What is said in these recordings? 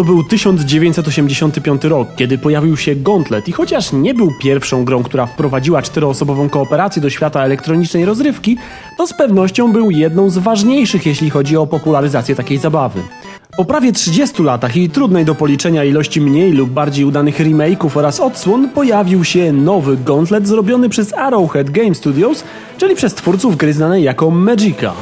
To był 1985 rok, kiedy pojawił się Gauntlet i chociaż nie był pierwszą grą, która wprowadziła czteroosobową kooperację do świata elektronicznej rozrywki, to z pewnością był jedną z ważniejszych, jeśli chodzi o popularyzację takiej zabawy. Po prawie 30 latach i trudnej do policzenia ilości mniej lub bardziej udanych remake'ów oraz odsłon pojawił się nowy Gauntlet zrobiony przez Arrowhead Game Studios, czyli przez twórców gry znanej jako Magica.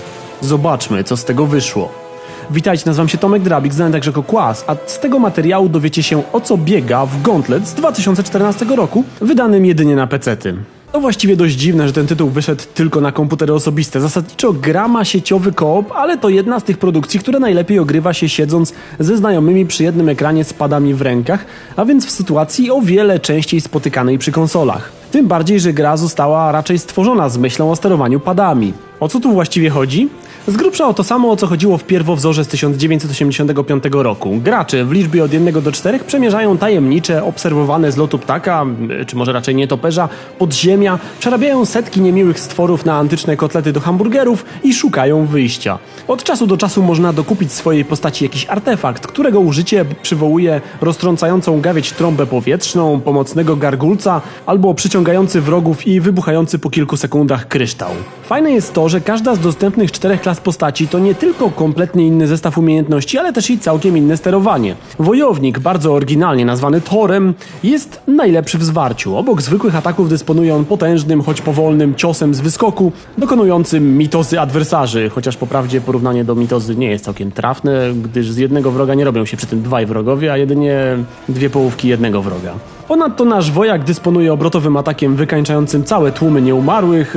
Zobaczmy, co z tego wyszło. Witajcie, nazywam się Tomek Drabik, znany także jako Kłas, a z tego materiału dowiecie się o co biega w Gauntlet z 2014 roku, wydanym jedynie na PC-ty. To właściwie dość dziwne, że ten tytuł wyszedł tylko na komputery osobiste. Zasadniczo gra ma sieciowy koop, ale to jedna z tych produkcji, które najlepiej ogrywa się siedząc ze znajomymi przy jednym ekranie z padami w rękach, a więc w sytuacji o wiele częściej spotykanej przy konsolach. Tym bardziej, że gra została raczej stworzona z myślą o sterowaniu padami. O co tu właściwie chodzi? Z grubsza o to samo, o co chodziło w pierwowzorze z 1985 roku. Gracze w liczbie od 1 do 4 przemierzają tajemnicze, obserwowane z lotu ptaka, czy może raczej nietoperza, podziemia, przerabiają setki niemiłych stworów na antyczne kotlety do hamburgerów i szukają wyjścia. Od czasu do czasu można dokupić swojej postaci jakiś artefakt, którego użycie przywołuje roztrącającą gawieć trąbę powietrzną, pomocnego gargulca albo przyciągający wrogów i wybuchający po kilku sekundach kryształ. Fajne jest to, że każda z dostępnych czterech klas postaci to nie tylko kompletnie inny zestaw umiejętności, ale też i całkiem inne sterowanie. Wojownik, bardzo oryginalnie nazwany Torem, jest najlepszy w zwarciu. Obok zwykłych ataków dysponuje on potężnym, choć powolnym ciosem z wyskoku, dokonującym mitozy adwersarzy, chociaż po prawdzie porównanie do mitozy nie jest całkiem trafne, gdyż z jednego wroga nie robią się przy tym dwaj wrogowie, a jedynie dwie połówki jednego wroga. Ponadto nasz wojak dysponuje obrotowym atakiem wykańczającym całe tłumy nieumarłych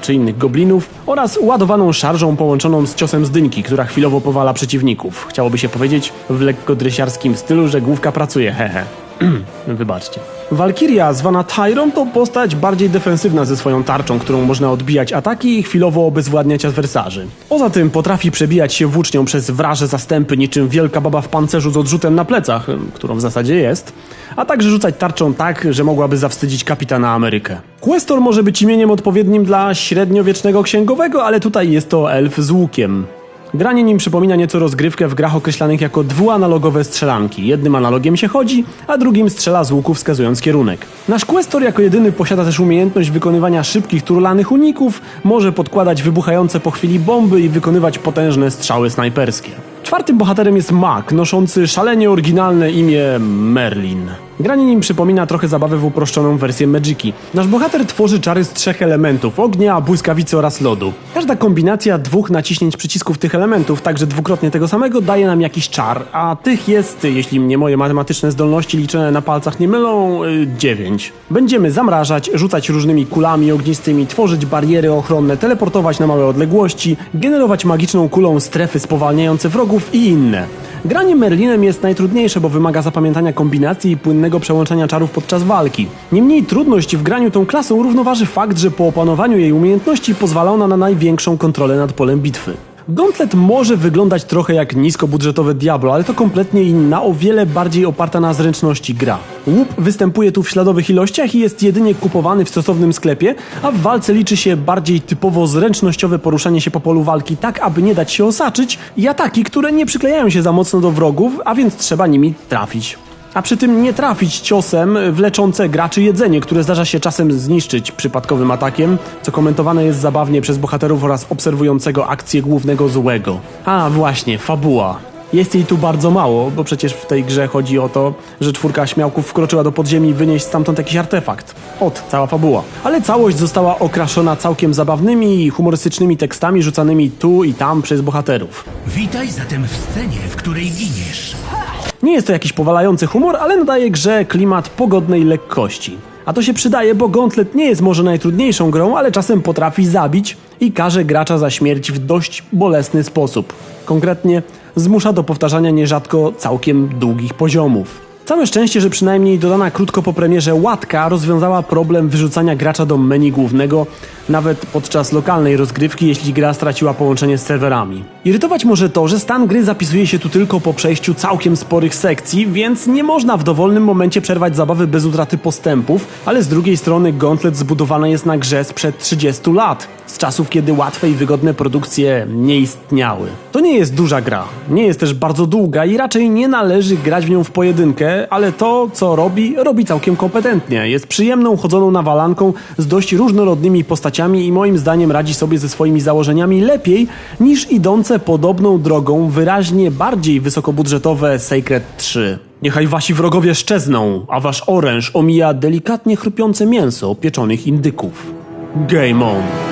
czy innych goblinów oraz ładowaną szarżą połączoną z ciosem z dyńki, która chwilowo powala przeciwników. Chciałoby się powiedzieć w lekko drysiarskim stylu, że główka pracuje, hehe. Wybaczcie. Walkiria, zwana Tyron, to postać bardziej defensywna ze swoją tarczą, którą można odbijać ataki i chwilowo obezwładniać adwersarzy. Poza tym potrafi przebijać się włócznią przez wraże zastępy niczym wielka baba w pancerzu z odrzutem na plecach, którą w zasadzie jest, a także rzucać tarczą tak, że mogłaby zawstydzić kapitana Amerykę. Questor może być imieniem odpowiednim dla średniowiecznego księgowego, ale tutaj jest to elf z łukiem. Granie nim przypomina nieco rozgrywkę w grach określanych jako dwuanalogowe strzelanki. Jednym analogiem się chodzi, a drugim strzela z łuku wskazując kierunek. Nasz questor jako jedyny posiada też umiejętność wykonywania szybkich, turlanych uników, może podkładać wybuchające po chwili bomby i wykonywać potężne strzały snajperskie. Czwartym bohaterem jest Mac, noszący szalenie oryginalne imię Merlin. Granie nim przypomina trochę zabawę w uproszczoną wersję Magiki. Nasz bohater tworzy czary z trzech elementów: ognia, błyskawicy oraz lodu. Każda kombinacja dwóch naciśnięć przycisków tych elementów, także dwukrotnie tego samego, daje nam jakiś czar, a tych jest, jeśli mnie moje matematyczne zdolności liczone na palcach nie mylą, yy, dziewięć. Będziemy zamrażać, rzucać różnymi kulami ognistymi, tworzyć bariery ochronne, teleportować na małe odległości, generować magiczną kulą strefy spowalniające wrogów i inne. Granie Merlinem jest najtrudniejsze, bo wymaga zapamiętania kombinacji i płynnego przełączania czarów podczas walki. Niemniej trudność w graniu tą klasą równoważy fakt, że po opanowaniu jej umiejętności pozwala ona na największą kontrolę nad polem bitwy. Gauntlet może wyglądać trochę jak niskobudżetowe Diablo, ale to kompletnie inna, o wiele bardziej oparta na zręczności gra. Łup występuje tu w śladowych ilościach i jest jedynie kupowany w stosownym sklepie, a w walce liczy się bardziej typowo zręcznościowe poruszanie się po polu walki tak, aby nie dać się osaczyć i ataki, które nie przyklejają się za mocno do wrogów, a więc trzeba nimi trafić a przy tym nie trafić ciosem w leczące graczy jedzenie, które zdarza się czasem zniszczyć przypadkowym atakiem, co komentowane jest zabawnie przez bohaterów oraz obserwującego akcję głównego złego. A właśnie, fabuła. Jest jej tu bardzo mało, bo przecież w tej grze chodzi o to, że czwórka śmiałków wkroczyła do podziemi wynieść stamtąd jakiś artefakt. Ot, cała fabuła. Ale całość została okraszona całkiem zabawnymi i humorystycznymi tekstami rzucanymi tu i tam przez bohaterów. Witaj zatem w scenie, w której giniesz. Nie jest to jakiś powalający humor, ale nadaje grze klimat pogodnej lekkości. A to się przydaje, bo Gauntlet nie jest może najtrudniejszą grą, ale czasem potrafi zabić i karze gracza za śmierć w dość bolesny sposób. Konkretnie zmusza do powtarzania nierzadko całkiem długich poziomów. Całe szczęście, że przynajmniej dodana krótko po premierze łatka rozwiązała problem wyrzucania gracza do menu głównego, nawet podczas lokalnej rozgrywki, jeśli gra straciła połączenie z serwerami. Irytować może to, że stan gry zapisuje się tu tylko po przejściu całkiem sporych sekcji, więc nie można w dowolnym momencie przerwać zabawy bez utraty postępów, ale z drugiej strony Gauntlet zbudowany jest na grze sprzed 30 lat, z czasów kiedy łatwe i wygodne produkcje nie istniały. To nie jest duża gra, nie jest też bardzo długa i raczej nie należy grać w nią w pojedynkę, ale to, co robi, robi całkiem kompetentnie. Jest przyjemną, chodzoną nawalanką z dość różnorodnymi postaciami i moim zdaniem radzi sobie ze swoimi założeniami lepiej niż idące podobną drogą wyraźnie bardziej wysokobudżetowe Sacred 3. Niechaj wasi wrogowie szczezną, a wasz oręż omija delikatnie chrupiące mięso pieczonych indyków. Game on!